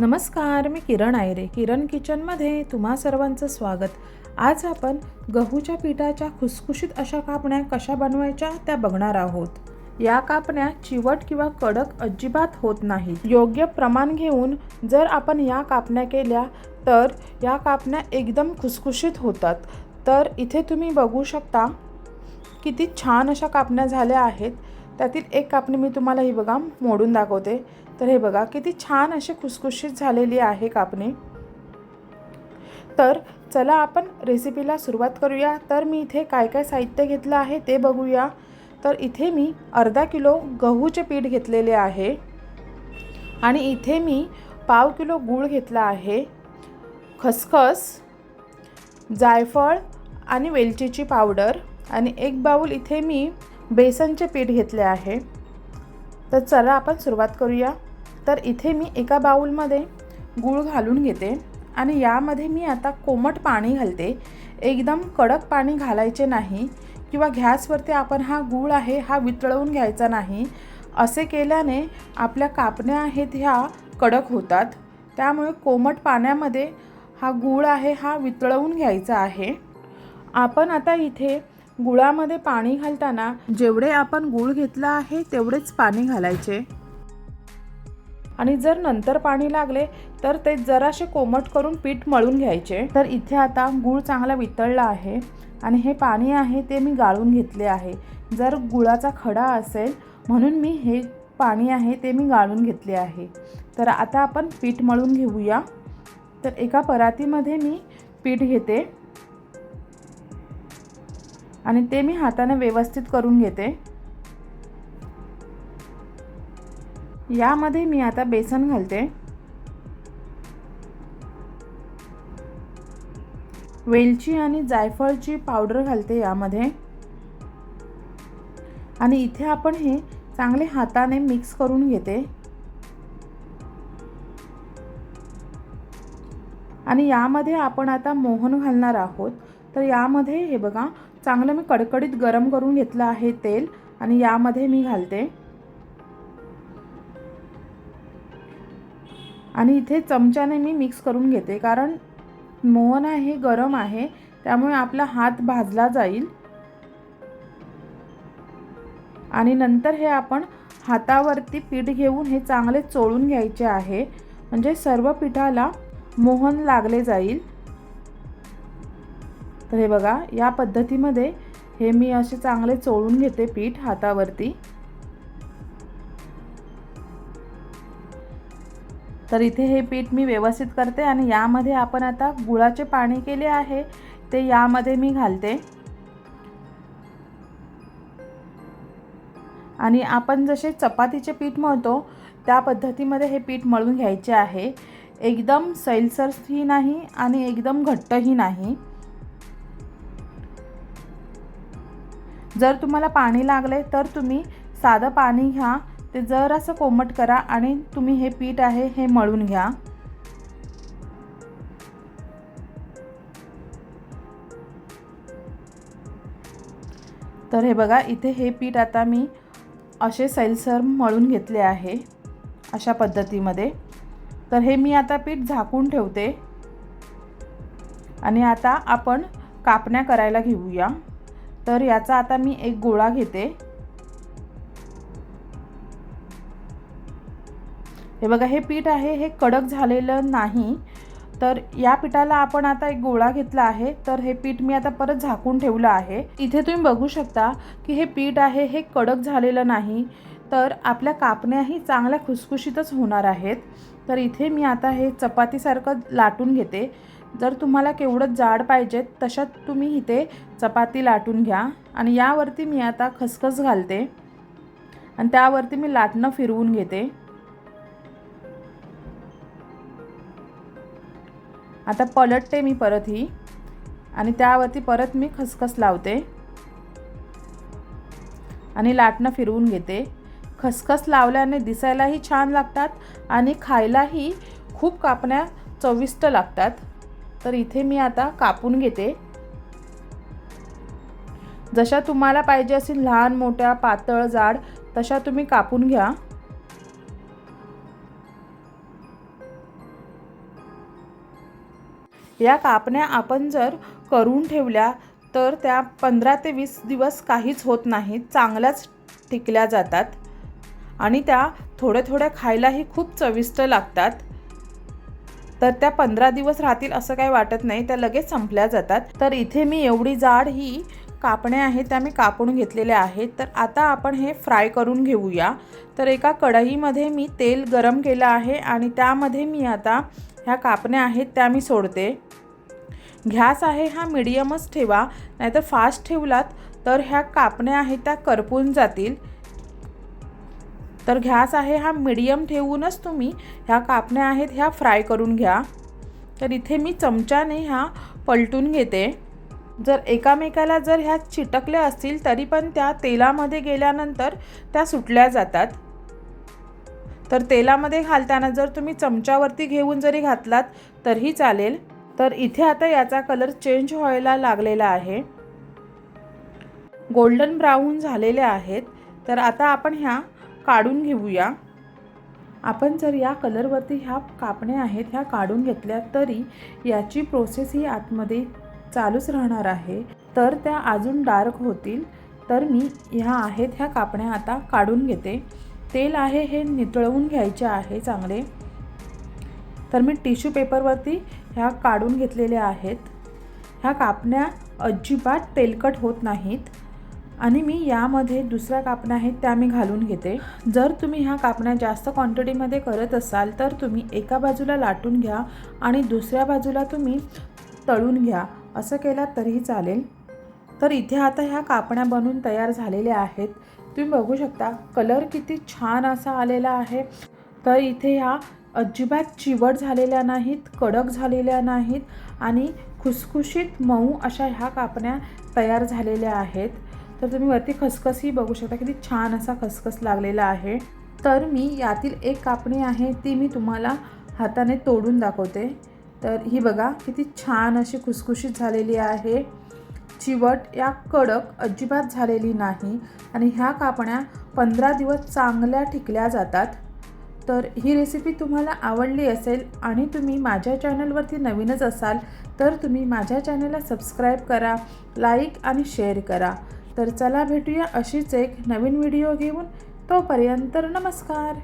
नमस्कार मी किरण आयरे किरण किचनमध्ये तुम्हा सर्वांचं स्वागत. आज आपण गहूच्या पिठाच्या खुसखुशीत अशा कापण्या कशा बनवायच्या त्या बघणार आहोत. या कापण्या चिवट किंवा कडक अजिबात होत नाही. योग्य प्रमाण घेऊन जर आपण या कापण्या केल्या तर या कापण्या एकदम खुसखुशीत होतात. तर इथे तुम्ही बघू शकता किती छान अशा कापण्या झाल्या आहेत. त्यातील एक कापणी मी तुम्हाला ही बघा मोडून दाखवते. तर हे बघा किती छान अशी खुसखुशीत झालेली आहे कापणी. तर चला आपण रेसिपीला सुरुवात करूया. तर मी इथे काय काय साहित्य घेतलं आहे ते बघूया. तर इथे मी अर्धा किलो गहूचे पीठ घेतलेले आहे. आणि इथे मी पाव किलो गूळ घेतला आहे. खसखस जायफळ आणि वेलचीची पावडर. आणि एक बाऊल इथे मी बेसनचे पीठ घेतले आहे. तर चला आपण सुरुवात करूया. तर इथे मी एका बाऊलमध्ये गूळ घालून घेते आणि यामध्ये मी आता कोमट पाणी घालते. एकदम कडक पाणी घालायचे नाही किंवा गॅसवरती आपण हा गूळ आहे हा वितळवून घ्यायचा नाही. असे केल्याने आपल्या कापण्या आहेत ह्या कडक होतात. त्यामुळे कोमट पाण्यामध्ये हा गूळ आहे हा वितळवून घ्यायचा आहे. आपण आता इथे गुळामध्ये पाणी घालताना जेवढे आपण गूळ घेतला आहे तेवढेच पाणी घालायचे. आणि जर नंतर पाणी लागले तर ते जरासे कोमट करून पीठ मळून घ्यायचे. तर इथे आता गूळ चांगला वितळला आहे आणि हे पाणी आहे ते मी गाळून घेतले आहे. जर गुळाचा खडा असेल म्हणून मी हे पाणी आहे ते मी गाळून घेतले आहे. तर आता आपण पीठ मळून घेऊया. तर एका परातीमध्ये मी पीठ घेते आणि ते मी हाताने व्यवस्थित करून घेते. यामध्ये मी आता बेसन घालते. वेलची आणि जायफळची पावडर घालते यामध्ये. आणि इथे आपण हे चांगले हाताने मिक्स करून घेते. आणि यामध्ये आपण आता मोहन घालणार आहोत. तर यामध्ये हे बघा चांगलं मी कडकडीत गरम करून घेतलं आहे तेल. आणि यामध्ये मी घालते. आणि इथे चमच्याने मी मिक्स करून घेते कारण मोहन हे गरम आहे त्यामुळे आपला हात भाजला जाईल. आणि नंतर हे आपण हातावरती पीठ घेऊन हे चांगले चोळून घ्यायचे आहे. म्हणजे सर्व पिठाला मोहन लागले जाईल. तर हे बघा या पद्धतीमध्ये हे मी असे चांगले चोळून घेते पीठ हातावरती. तर इथे हे पीठ मी व्यवस्थित करते आणि यामध्ये आपण आता गुळाचे पाणी केले आहे ते यामध्ये मी घालते. आणि आपण जसे चपातीचे पीठ मळतो त्या पद्धतीमध्ये हे पीठ मळून घ्यायचे आहे. एकदम सैलसरही नाही आणि एकदम घट्टही नाही. जर तुम्हाला पाणी लागले तर तुम्ही साधं पाणी घ्या ते जरासं कोमट करा आणि तुम्ही हे पीठ आहे हे मळून घ्या. तर हे बघा इथे हे पीठ आता मी असे सैलसर मळून घेतले आहे अशा पद्धतीमध्ये. तर हे मी आता पीठ झाकून ठेवते. आणि आता आपण कापण्या करायला घेऊया. तर याचा आता मी एक गोळा घेते. हे बघा हे पीठ आहे हे कडक झालेलं नाही. तर या पिठाला आपण आता एक गोळा घेतला आहे. तर हे पीठ मी आता परत झाकून ठेवलं आहे. इथे तुम्ही बघू शकता की हे पीठ आहे हे कडक झालेलं नाही. तर आपल्या कापण्याही चांगल्या खुसखुशीतच होणार आहेत. तर इथे मी आता हे चपातीसारखं लाटून घेते. जर तुम्हाला केवढं जाड पाहिजेत तशात तुम्ही इथे चपाती लाटून घ्या. आणि यावरती मी आता खसखस घालते. आणि त्यावरती मी लाटणं फिरवून घेते. आता पलटते मी परत ही. आणि त्यावरती परत मी खसखस लावते. आणि लाटणं फिरवून घेते. खसखस लावल्याने दिसायलाही छान लागतात आणि खायलाही खूप कापण्या चविष्ट लागतात. तर इथे मी आता कापून घेते. जशा तुम्हाला पाहिजे असेल लहान मोठ्या पातळ जाड तशा तुम्ही कापून घ्या. या कापण्या आपण जर करून ठेवल्या तर त्या पंधरा ते वीस दिवस काहीच होत नाहीत चांगल्याच टिकल्या जातात. आणि त्या थोड्या थोड्या खायलाही खूप चविष्ट लागतात. तर त्या पंधरा दिवस राहतील असं काही वाटत नाही त्या लगेच संपल्या जातात. तर इथे मी एवढी जाड ही कापण्या आहेत त्या मी कापून घेतलेल्या आहेत. तर आता आपण हे फ्राय करून घेऊया. तर एका कढईमध्ये मी तेल गरम केलं आहे आणि त्यामध्ये मी आता ह्या कापण्या आहेत त्या मी सोडते. घ्यास आहे हा मिडियमच ठेवा नाहीतर फास्ट ठेवलात तर ह्या कापण्या आहेत त्या करपून जातील. तर घ्यास आहे हा मिडियम ठेवूनच तुम्ही ह्या कापण्या आहेत ह्या फ्राय करून घ्या. तर इथे मी चमच्याने ह्या पलटून घेते. जर एकामेकाला जर ह्या चिटकल्या असतील तरी पण त्या तेलामध्ये गेल्यानंतर त्या सुटल्या जातात. तर तेलामध्ये घालताना जर तुम्ही चमच्यावरती घेऊन जरी घातलात तरीही चालेल. तर इथे आता याचा कलर चेंज व्हायला लागलेला आहे. गोल्डन ब्राऊन झालेले आहेत. तर आता आपण ह्या काढून घेऊया. आपण जर या कलरवरती ह्या कापण्या आहेत ह्या काढून घेतल्या तरी याची प्रोसेस ही आतमध्ये चालूच राहणार आहे. तर त्या अजून डार्क होतील. तर मी ह्या आहेत ह्या कापण्या आता काढून घेते. तेल आहे हे नितळवून घ्यायचे आहे चांगले. तर मी टिश्यू पेपरवरती ह्या काढून घेतलेल्या आहेत. ह्या कापण्या अजिबात तेलकट होत नाहीत. आणि मी यामध्ये दुसऱ्या कापण्या आहेत त्या मी घालून घेते. जर तुम्ही ह्या कापण्या जास्त क्वांटिटीमध्ये करत असाल तर तुम्ही एका बाजूला लाटून घ्या आणि दुसऱ्या बाजूला तुम्ही तळून घ्या. असं केलात तरीही चालेल. तर इथे आता ह्या कापण्या बनून तयार झालेल्या आहेत. तुम्ही बघू शकता कलर किती छान असा आलेला आहे. तर इथे ह्या अजिबात चिवट झालेल्या नाहीत कडक झालेल्या नाहीत आणि खुसखुशीत मऊ अशा ह्या कापण्या तयार झालेल्या आहेत. तर तुम्ही वरती खसखसही बघू शकता किती छान असा खसखस लागलेला आहे. तर मी यातील एक कापणी आहे ती मी तुम्हाला हाताने तोडून दाखवते. तर ही बघा किती छान अशी खुसखुशीत झालेली आहे. चिवट या कडक अजिबात झालेली नाही आणि ह्या कापण्या पंधरा दिवस चांगल्या टिकल्या जातात. तर ही रेसिपी तुम्हाला आवडली असेल आणि तुम्ही माझ्या चॅनलवरती नवीनच असाल तर तुम्ही माझ्या चॅनलला सबस्क्राईब करा लाईक आणि शेअर करा. तर चला भेटूया अशीच एक नवीन व्हिडिओ घेऊन. तोपर्यंत नमस्कार.